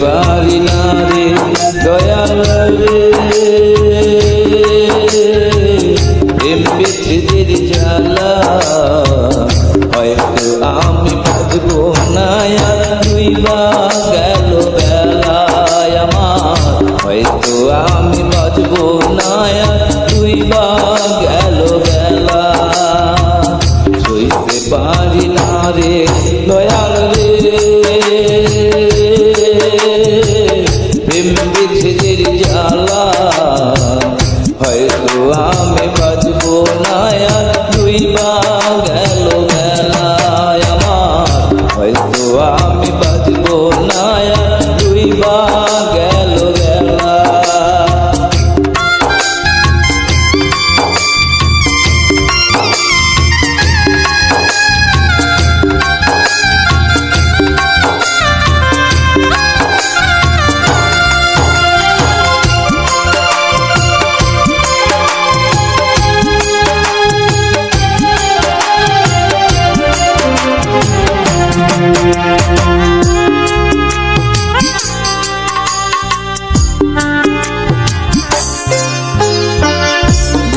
পারি না রে দয়াল রে। প্রেম বিচ্ছেদের জ্বালা হয়তো আমি বাঁচব না আর তুই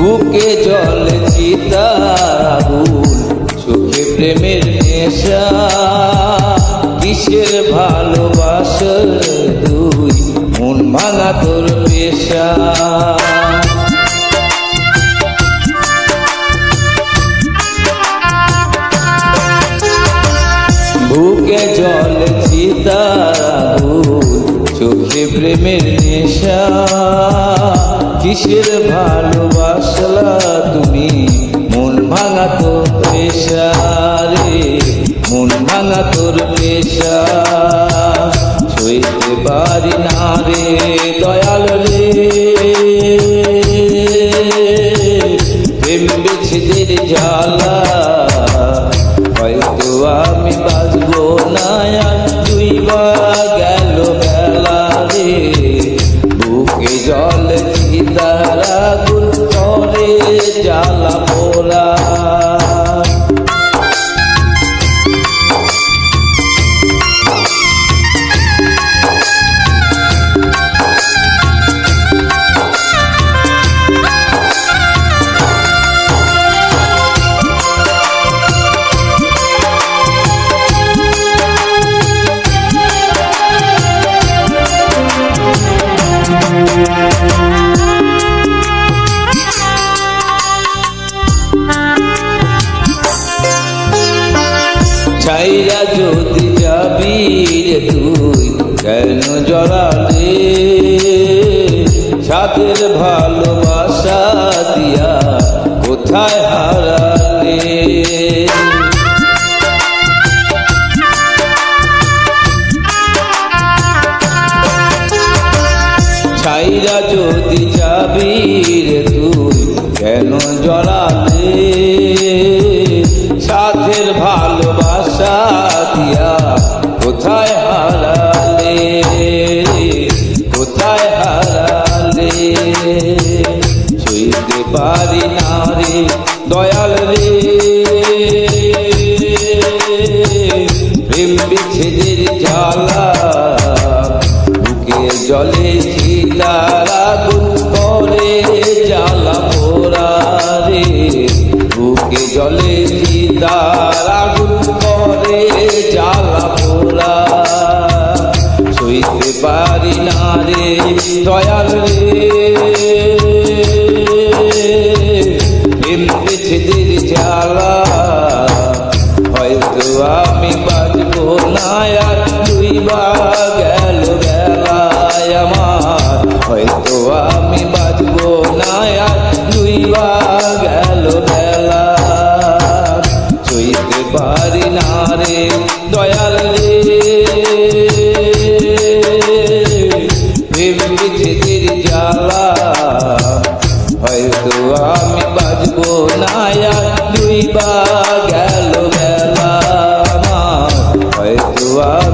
বুকে জল চিতাগুন চোখে প্রেমের নেশা, কিসের ভালোবাসার দুই মন ভাঙা তোর পেশা। বুকে জল চিতাগুন চোখে প্রেমের নেশা। কিসের ভালোবাসলা তুমি? মন ভাঙা তোর পেশা রে মন ভাঙা তোর পেশা ছইতে পারি না রে দয়াল রে। প্রেম বিচ্ছেদের জ্বালা, হয়তো আমি বাজবো না তুই জ্বালা জড়ালে সাথের ভালোবাসা দিয়া কোথায় হারালে? ছাইরা যদি যাবি রে তুই, কেন জড়ালে? সাথের ভালোবাসা দিয়া প্রেম বিচ্ছেদের জ্বালা, বুকে জলে চিতারা গুণ করে, জ্বালা পোড়া রে, বুকে জলে চিতারা গুণ করে, জ্বালা পোড়া। সইতে পারি না রে দয়াল রে। প্রেম বিচ্ছেদের জ্বালা আমি বাজবো না আর তুই বা গেল বেলায় আমার। হয়তো আমি বাজবো না আর তুই বা গেল বেলা চইতে পারি না রে দয়াল রে। প্রেম জ্বালা। হয়তো আমি বাজবো না আর দুই আমার